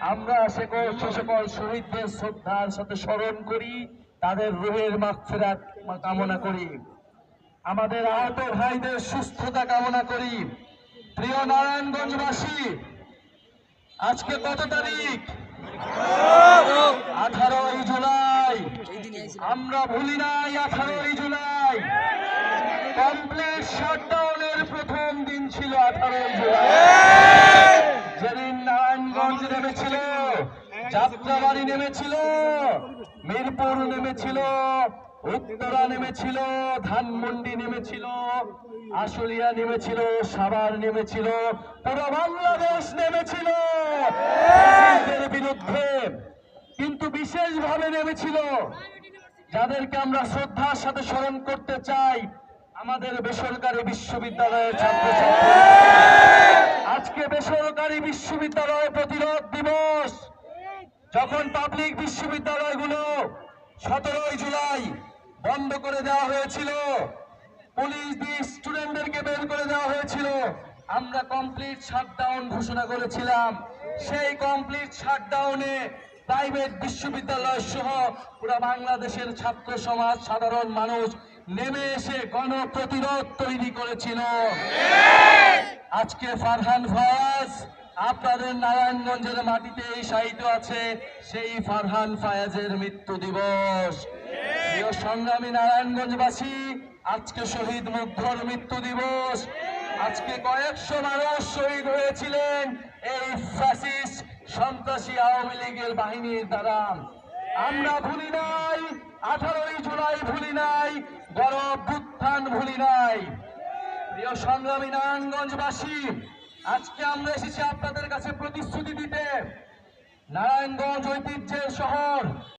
আমরা সকল- সকল শহীদদের শ্রদ্ধার সাথে স্মরণ করি, তাদের রুহের মাগফিরাত কামনা করি। আমাদের আহত ভাইদের সুস্থতা কামনা করি। প্রিয় নারায়ণগঞ্জবাসী, আজকে কত তারিখ? আঠারোই জুলাই। আমরা ভুলি নাই আঠারোই জুলাই। কমপ্লিট শাটডাউনের প্রথম দিন ছিল আঠারোই জুলাই যেদিন নারায়ণগঞ্জ নেমেছিল যাত্রাবাড়ি নেমেছিল, মিরপুর নেমেছিল, উত্তরা নেমেছিল, ধানমন্ডি নেমেছিল, আশুলিয়া নেমেছিল, সাভার নেমেছিল, পুরো বাংলাদেশ নেমেছিল। বিরুদ্ধে, কিন্তু বিশেষভাবে নেমেছিল। যাদেরকে আমরা শ্রদ্ধার সাথে স্মরণ করতে চাই, আমাদের বেসরকারি বিশ্ববিদ্যালয়ের ছাত্রছাত্রী আজকে বেসরকারি বিশ্ববিদ্যালয় প্রতিরোধ দিবস। যখন পাবলিক বিশ্ববিদ্যালয়গুলো সতেরোই জুলাই বন্ধ করে দেওয়া হয়েছিল পুলিশ দিয়ে স্টুডেন্টদেরকে বের করে দেওয়া হয়েছিল আমরা কমপ্লিট শাটডাউন ঘোষণা করেছিলাম। সেই কমপ্লিট শাটডাউনে প্রাইভেট বিশ্ববিদ্যালয় সহ পুরো বাংলাদেশের ছাত্র সমাজ সাধারণ মানুষ নেমে এসে গণপ্রতিরোধ তৈরি করেছিল। আজকে ফারহান ফায়াজ আপনাদের নারায়ণগঞ্জের মাটিতে সাহিত্য আছে, সেই ফারহান ফায়াজের মৃত্যু দিবস। সংগ্রামী নারায়ণগঞ্জবাসী, আজকে শহীদ মুগ্ধর মৃত্যু দিবস। আজকে কয়েকশো মানুষ শহীদ হয়েছিলেন এই ফ্যাসিস সন্ত্রাসী আওয়ামী লীগের বাহিনীর দ্বারা। আমরা ভুলি নাই, আঠারোই জুলাই ভুলি নাই অভ্যুত্থান ভুলি নাই। প্রিয় সংগ্রামী নারায়ণগঞ্জবাসী আজকে আমরা এসেছি আপনাদের কাছে প্রতিশ্রুতি দিতে। নারায়ণগঞ্জ ঐতিহ্যের শহর।